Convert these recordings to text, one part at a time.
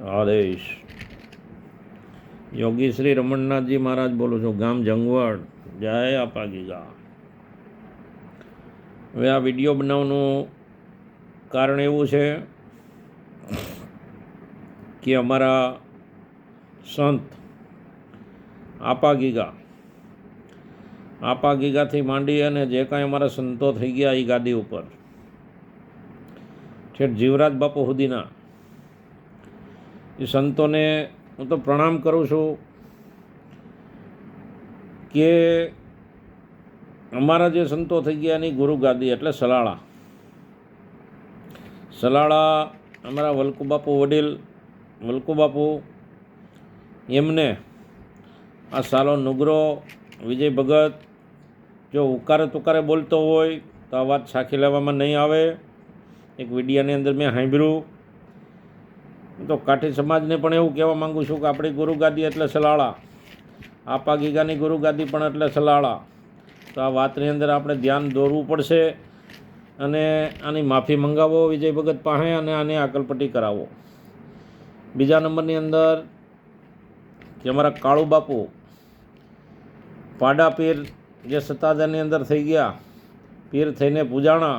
આદેશ. યોગી શ્રી રમણનાથજી મહારાજ બોલું છું, ગામ જંગવડ. જય આપા ગીગા હવે આ વીડિયો બનાવવાનું કારણ એવું છે કે અમારા સંત આપા ગીગા આપા ગીગાથી માંડી અને જે કાંઈ અમારા સંતો થઈ ગયા એ ગાદી ઉપર. છેક જીવરાજ બાપુ સુધીના એ સંતોને હું તો પ્રણામ કરું છું કે અમારા જે સંતો થઈ ગયા એની ગુરુ ગાદી એટલે સલાળા. સલાળા અમારા વલ્કુ બાપુ વડીલ વલ્કુ બાપુ એમને આ સાલો નુગરો, વિજય ભગત, જો ઉકારે તુકારે બોલતો હોય તો આ વાત સાખી લેવામાં નહીં આવે. એક વિડીયાની અંદર મેં સાંભળ્યું તો કાઠી સમાજને પણ એવું કહેવા માગું છું કે આપણી ગુરુગાદી એટલે સલાળા. આપા ગીગાની ગુરુગાદી પણ એટલે સલાળા. તો આ વાતની અંદર આપણે ધ્યાન દોરવું પડશે અને આની માફી મંગાવો વિજય ભગત પાસે અને આને આકલપટ્ટી કરાવો. બીજા નંબરની અંદર કે અમારા કાળુ બાપુ પાડા પીર જે સત્તાધારની અંદર થઈ ગયા, પીર થઈને પૂજાણા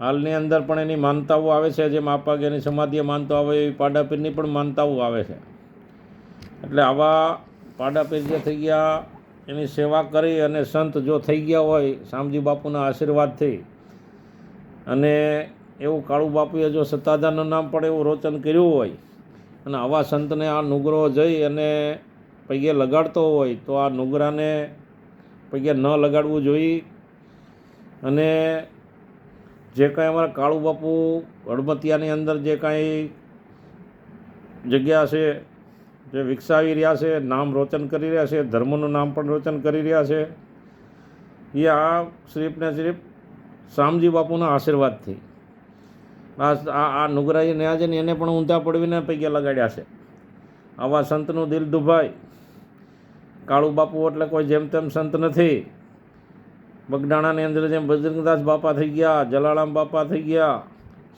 હાલની અંદર પણ એની માનતાઓ આવે છે, જેમ એની સમાધિએ માનતો આવે એવી પાડાપીરની પણ માનતાઓ આવે છે. એટલે આવા પાડાપીર જે થઈ ગયા, એની સેવા કરી અને સંત જો થઈ ગયા હોય, શામજી બાપુના આશીર્વાદથી, અને એવું કાળુ બાપુએ જો સત્તાધારનું નામ પણ એવું રોચન કર્યું હોય, અને આવા સંતને આ નુગરો જઈ અને પૈયે લગાડતો હોય, તો આ નુગરાને પૈયે ન લગાડવું જોઈએ. અને જે કાંઈ અમારા કાળુ બાપુ હળમતિયાની અંદર જે કાંઈ જગ્યા છે, જે વિકસાવી રહ્યા છે, નામ રોચન કરી રહ્યા છે, ધર્મનું નામ પણ રોચન કરી રહ્યા છે, એ આ શ્રીફને શ્રીફ શામજી બાપુના આશીર્વાદથી. આ આ નુગરાજી ન્યા છે ને એને પણ ઊંધા પડવીને પૈકી લગાડ્યા છે. આવા સંતનું દિલ દુભાઈ કાળુ બાપુ એટલે કોઈ જેમ તેમ સંત નથી. બગડાણાની અંદર જેમ બજરંગદાસ બાપા થઈ ગયા, જલારામ બાપા થઈ ગયા,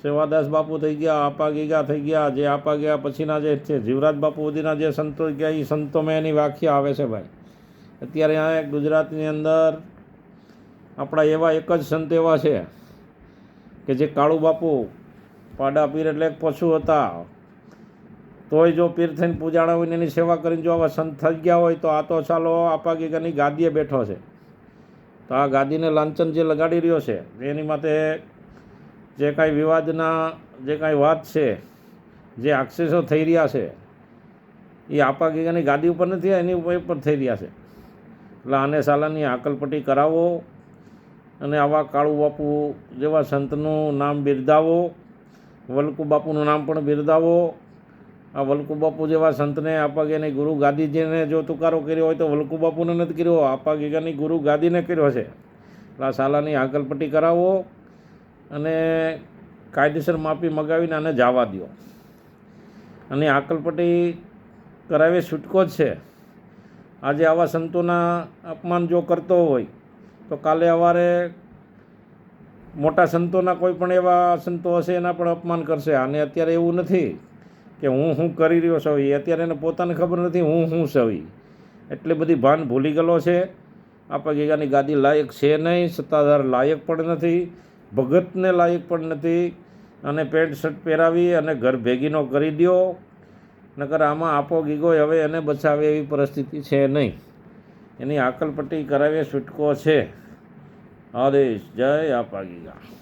સેવાદાસ બાપુ થઈ ગયા, આપા ગીગા થઈ ગયા, જે આપા ગયા પછીના જે છે, જીવરાજ બાપુ સુધીના જે સંતો ગયા એ સંતોમાં એની વ્યાખ્યા આવે છે ભાઈ. અત્યારે આ ગુજરાતની અંદર આપણા એવા એક જ સંત એવા છે કે જે કાળુ બાપુ પાડા પીર એટલે એક પશુ હતા. તોય જો પીર થઈને પૂજાણા હોય એની સેવા કરીને જો આવા સંત થઈ ગયા હોય તો આ તો ચાલો આપા ગીગાની ગાદીએ બેઠો છે. તો આ ગાદીને લાંછન જે લગાડી રહ્યો છે, એની માટે જે કાંઈ વિવાદના, જે કાંઈ વાત છે, જે આક્ષેપો થઈ રહ્યા છે, એ આપા ગીગાની ગાદી ઉપર નથી, એની ઉપર થઈ રહ્યા છે. એટલે આને સાલાની આકલપટ્ટી કરાવો અને આવા કાળુ બાપુ જેવા સંતનું નામ બિરદાવો, વલકુ બાપુનું નામ પણ બિરદાવો આ વલકુ બાપુ જેવા સંતને આપા ગયાની ગુરુ ગાદીજીને જો તુકારો કર્યો હોય તો વલ્કુ બાપુને નથી કર્યો, આપાગેગાની ગુરુ ગાદીને કર્યો છે આ સાલાની આંકલપટ્ટી કરાવો અને કાયદેસર માફી મગાવીને આને જવા દો અને આકલપટ્ટી કરાવી છૂટકો જ છે. આજે આવા સંતોના અપમાન જો કરતો હોય, તો કાલે અવારે મોટા સંતોના કોઈ પણ એવા સંતો હશે એના પણ અપમાન કરશે. અને અત્યારે એવું નથી. કે હું શું કરી રહ્યો છું? એ અત્યારે એને પોતાને ખબર નથી, હું શું સવી એટલી બધી ભાન ભૂલી ગયેલો છે. આપા ગીગાની ગાદી લાયક છે નહીં, સત્તાધાર લાયક પણ નથી, ભગતને લાયક પણ નથી, અને પેન્ટ શર્ટ પહેરાવી અને ઘર ભેગીનો કરી દો નકર આમાં આપો ગીગો હવે એને બચાવે એવી પરિસ્થિતિ છે નહીં. એની આકલપટ્ટી કરાવીએ, છૂટકો છે. આદેશ, જય આપા ગીગા.